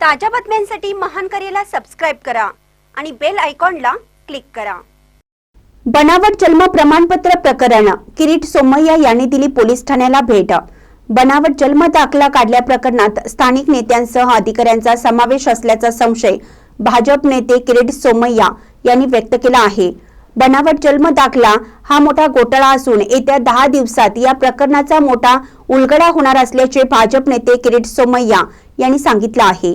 ताज्या बातम्यांसाठी महान करेला सबस्क्राईब करा आणि बेल आयकॉनला क्लिक करा. बनावट जन्म प्रमाणपत्र प्रकरण किरीट सोमय्या यांनी दिली पोलीस ठाण्याला भेट. बनावट जन्म दाखला काढल्या प्रकरणात स्थानिक नेत्यांसह अधिकाऱ्यांचा समावेश असल्याचा संशय भाजप नेते किरीट सोमय्या यांनी व्यक्त केला आहे. बनावट जन्म दाखला हा मोठा घोटाळा असून येत्या दहा दिवसात या प्रकरणाचा मोठा उलगडा होणार असल्याचे भाजप नेते किरीट सोमय्या यांनी सांगितलं आहे.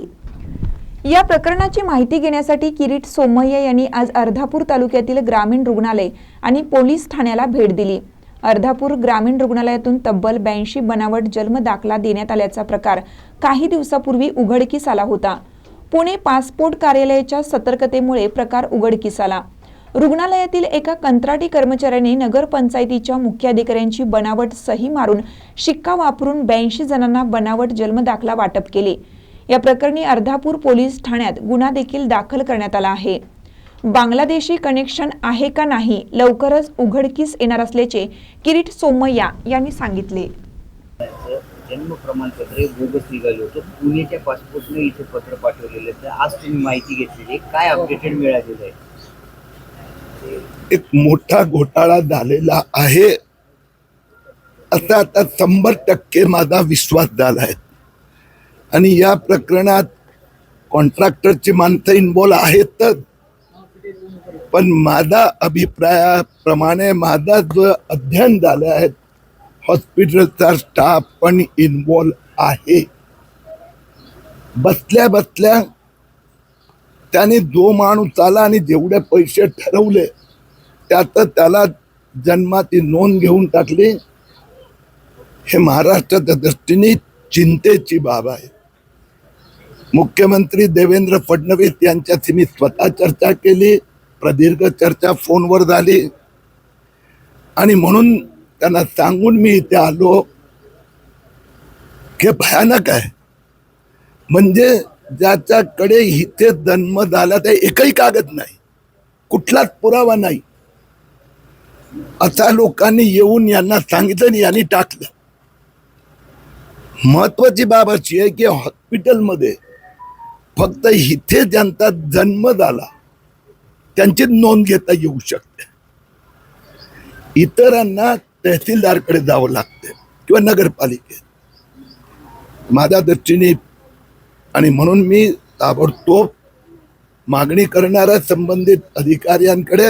या प्रकरणाची माहिती घेण्यासाठी किरीट सोमय्या यांनी आज अर्धापूर तालुक्यातील ग्रामीण रुग्णालय आणि पोलीस ठाण्याला भेट दिली. अर्धापूर ग्रामीण रुग्णालयातून तब्बल ब्याऐंशी बनावट जन्म दाखला देण्यात आल्याचा प्रकार काही दिवसापूर्वी उघडकीस आला होता. पुणे पासपोर्ट कार्यालयाच्या सतर्कतेमुळे प्रकार उघडकीस आला. रुग्णालयातील एका कंत्राटी कर्मचाऱ्याने नगरपंचायतीच्या मुख्याधिकाऱ्यांची बनावट सही मारून शिक्का वापरून ब्याऐंशी जणांना बनावट जन्म दाखला वाटप केले. या प्रकरणी अर्धापूर पोलीस ठाण्यात गुन्हा देखील दाखल करण्यात आला आहे. बांगलादेशी कनेक्शन आहे का नाही लवकरच उघडकीस येणार असल्याचे किरीट सोमय्या यांनी सांगितले. जन्म प्रमाणपत्र हे बोगस निघालं होतं. पुण्याच्या पासपोर्टनं इथे पत्र पाठवलेलं तर आज तुम्ही माहिती घेतलेली. काय अपडेटेड मिळालेलं आहे? एक मोठा घोटाळा झालेला आहे. असा आता शंभर टक्के माझा विश्वास झाला आहे. आणि या प्रकरणात कॉन्ट्रॅक्टरची माणसं इन्वॉल्व आहेतच पण माझा अभिप्रायाप्रमाणे माझा जो अध्ययन झालं आहे हॉस्पिटलचा स्टाफ पण इन्वॉल्व आहे. बसल्या बसल्या त्याने जो माणूस आला आणि जेवढे पैसे ठरवले त्यात त्याला जन्माची नोंद घेऊन टाकली. हे महाराष्ट्राच्या दृष्टीने चिंतेची बाब आहे. मुख्यमंत्री देवेंद्र फडणवीस यांच्याशी मी स्वतः चर्चा केली प्रदीर्घ चर्चा फोनवर झाली. आणि म्हणून त्यांना सांगून मी इथे आलो. हे भयानक आहे. म्हणजे ज्याच्याकडे इथे जन्म झाला ते एकही कागद नाही. कुठलाच पुरावा नाही. असा लोकांनी येऊन यांना सांगितलं आणि यांनी टाकलं. महत्वाची बाब अशी आहे की हॉस्पिटलमध्ये फक्त इथे ज्यांचा जन्म झाला त्यांची नोंद घेता येऊ शकते. इतरांना तहसीलदारकडे जावं लागते किंवा नगरपालिकेत. माझ्या दृष्टीने आणि म्हणून मी ताबडतोब मागणी करणाऱ्या संबंधित अधिकाऱ्यांकडे